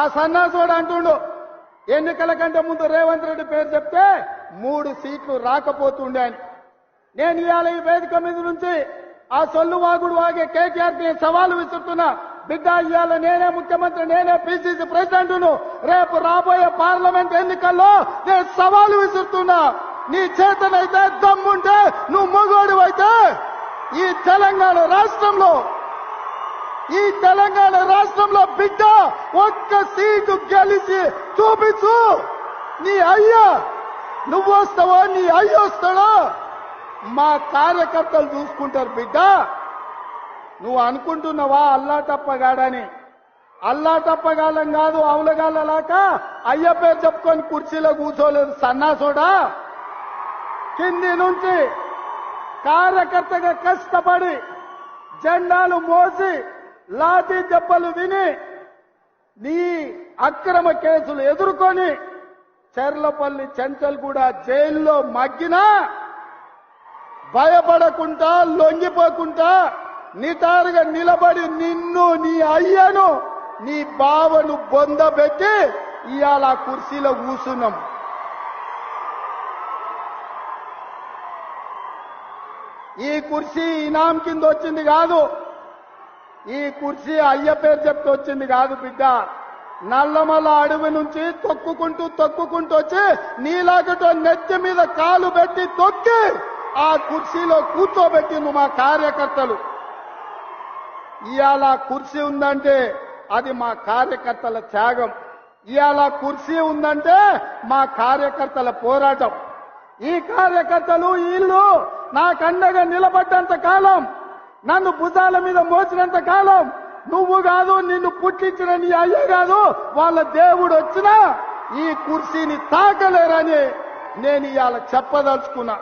ఆ సన్నాసుడు అంటుండు ఎన్నికల కంటే ముందు రేవంత్ రెడ్డి పేరు చెప్తే మూడు సీట్లు రాకపోతుండే అని. నేను ఇవాళ ఈ వేదిక మీద నుంచి ఆ సొల్లు వాగుడు వాగే కేటీఆర్కి సవాలు విసురుతున్నా. బిడ్డ ఇవాళ నేనే ముఖ్యమంత్రి నేనే పిసిసి ప్రెసిడెంట్ను. రేపు రాబోయే పార్లమెంట్ ఎన్నికల్లో నేను సవాలు విసురుతున్నా. నీ చేతనైతే దమ్ముంటే నువ్వు మొగోడు అయితే ఈ తెలంగాణ రాష్ట్రంలో ఈ తెలంగాణ రాష్ట్రంలో బిడ్డ ఒక్క సీటు గెలిచి చూపించు. నీ అయ్యా నువ్వు వస్తావో? నీ అయ్య వస్తాడో? మా కార్యకర్తలు చూసుకుంటారు బిడ్డ. నువ్వు అనుకుంటున్నావా అల్లా తప్పగాడని అల్లా తప్పగాలం కాదు అవులగాలలాక అయ్య పేరు చెప్పుకొని కుర్చీలో కూర్చోలేదు సన్నాసోడా. కింది నుంచి కార్యకర్తగా కష్టపడి జెండాలు మోసి లాఠీ దెబ్బలు విని నీ అక్రమ కేసులు ఎదుర్కొని చెర్లపల్లి చెంచల్ కూడా జైల్లో మగ్గినా భయపడకుండా లొంగిపోకుండా నిటారుగా నిలబడి నిన్ను నీ అయ్యను నీ బావను బొందబెట్టి ఇవాళ ఆ కుర్చీలో కూర్చున్నాం ఈ కుర్చీ ఇనాం కింద వచ్చింది కాదు. ఈ కుర్చీ అయ్య పేరు చెప్తూ వచ్చింది కాదు బిడ్డ. నల్లమల్ల అడవి నుంచి తొక్కుకుంటూ తొక్కుకుంటూ వచ్చి నీలాగటో నెత్తి మీద కాలు పెట్టి తొక్కి ఆ కుర్చీలో కూర్చోబెట్టింది మా కార్యకర్తలు. ఇవాళ కుర్చీ ఉందంటే అది మా కార్యకర్తల త్యాగం. ఇవాళ కుర్చీ ఉందంటే మా కార్యకర్తల పోరాటం. ఈ కార్యకర్తలు వీళ్ళు నాకండగా నిలబడ్డంత కాలం నన్ను భుజాల మీద మోసినంత కాలం నువ్వు కాదు నిన్ను పుట్టించిన నీ అయ్య కాదు వాళ్ళ దేవుడు వచ్చినా ఈ కుర్చీని తాకలేరని నేను ఇవాళ చెప్పదలుచుకున్నా.